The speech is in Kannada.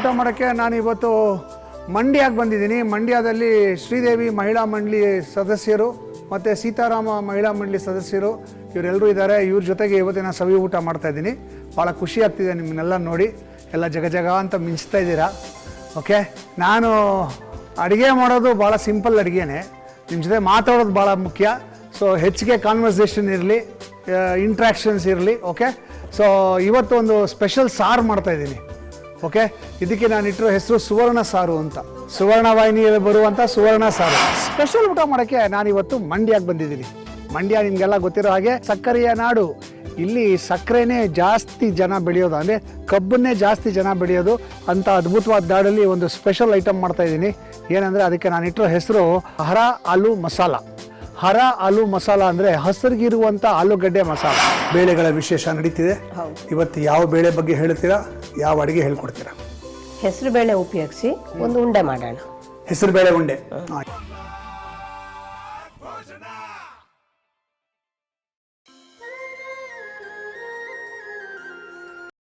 ಊಟ ಮಾಡೋಕ್ಕೆ ನಾನು ಇವತ್ತು ಮಂಡ್ಯಕ್ಕೆ ಬಂದಿದ್ದೀನಿ. ಮಂಡ್ಯದಲ್ಲಿ ಶ್ರೀದೇವಿ ಮಹಿಳಾ ಮಂಡಳಿ ಸದಸ್ಯರು ಮತ್ತು ಸೀತಾರಾಮ ಮಹಿಳಾ ಮಂಡಳಿ ಸದಸ್ಯರು ಇವರೆಲ್ಲರೂ ಇದ್ದಾರೆ. ಇವ್ರ ಜೊತೆಗೆ ಇವತ್ತಿನ ಸವಿ ಊಟ ಮಾಡ್ತಾ ಇದ್ದೀನಿ. ಭಾಳ ಖುಷಿ ಆಗ್ತಿದೆ ನಿಮ್ಮನ್ನೆಲ್ಲ ನೋಡಿ. ಎಲ್ಲ ಜಗ ಜಗ ಅಂತ ಮಿಂಚ್ತಾ ಇದ್ದೀರಾ. ಓಕೆ? ನಾನು ಅಡುಗೆ ಮಾಡೋದು ಭಾಳ ಸಿಂಪಲ್ ಅಡುಗೆನೇ. ನಿಮ್ಮ ಜೊತೆ ಮಾತಾಡೋದು ಭಾಳ ಮುಖ್ಯ. ಸೊ ಹೆಚ್ಚಿಗೆ ಕಾನ್ವರ್ಸೇಷನ್ ಇರಲಿ ಇಂಟ್ರ್ಯಾಕ್ಷನ್ಸ್ ಇರಲಿ, ಓಕೆ? ಸೊ ಇವತ್ತು ಒಂದು ಸ್ಪೆಷಲ್ ಸಾರು ಮಾಡ್ತಾ ಇದ್ದೀನಿ. ಓಕೆ ಇದಕ್ಕೆ ನಾನು ಇಟ್ಟಿರೋ ಹೆಸರು ಸುವರ್ಣ ಸಾರು ಅಂತ. ಸುವರ್ಣ ವಾಹಿನಿಯಲ್ಲಿ ಬರುವಂಥ ಸುವರ್ಣ ಸಾರು. ಸ್ಪೆಷಲ್ ಊಟ ಮಾಡೋಕ್ಕೆ ನಾನು ಇವತ್ತು ಮಂಡ್ಯಕ್ಕೆ ಬಂದಿದ್ದೀನಿ. ಮಂಡ್ಯ ನಿಮಗೆಲ್ಲ ಗೊತ್ತಿರೋ ಹಾಗೆ ಸಕ್ಕರೆಯ ನಾಡು. ಇಲ್ಲಿ ಸಕ್ಕರೆನೇ ಜಾಸ್ತಿ ಜನ ಬೆಳೆಯೋದು. ಅಂದರೆ ಕಬ್ಬನ್ನೇ ಜಾಸ್ತಿ ಜನ ಬೆಳೆಯೋದು ಅಂತ ಅದ್ಭುತವಾದ ದಾಡಲ್ಲಿ ಒಂದು ಸ್ಪೆಷಲ್ ಐಟಮ್ ಮಾಡ್ತಾ ಇದ್ದೀನಿ. ಏನಂದರೆ ಅದಕ್ಕೆ ನಾನು ಇಟ್ಟಿರೋ ಹೆಸರು ಹರ ಆಲೂ ಮಸಾಲ. ಹರ ಆಲೂ ಮಸಾಲ ಅಂದರೆ ಹಸಿರಿಗಿರುವಂಥ ಆಲೂಗಡ್ಡೆ ಮಸಾಲ. ಬೇಳೆಗಳ ವಿಶೇಷ ನಡೀತಿದೆ. ಇವತ್ತು ಯಾವ ಬೇಳೆ ಬಗ್ಗೆ ಹೇಳ್ತೀರಾ? ಯಾವ ಅಡುಗೆ ಹೇಳ್ಕೊಡ್ತೀರಾ? ಹೆಸರು ಬೇಳೆ ಉಪಯೋಗಿಸಿ ಒಂದು ಉಂಡೆ ಮಾಡೋಣ. ಹೆಸರು ಬೇಳೆ ಉಂಡೆ.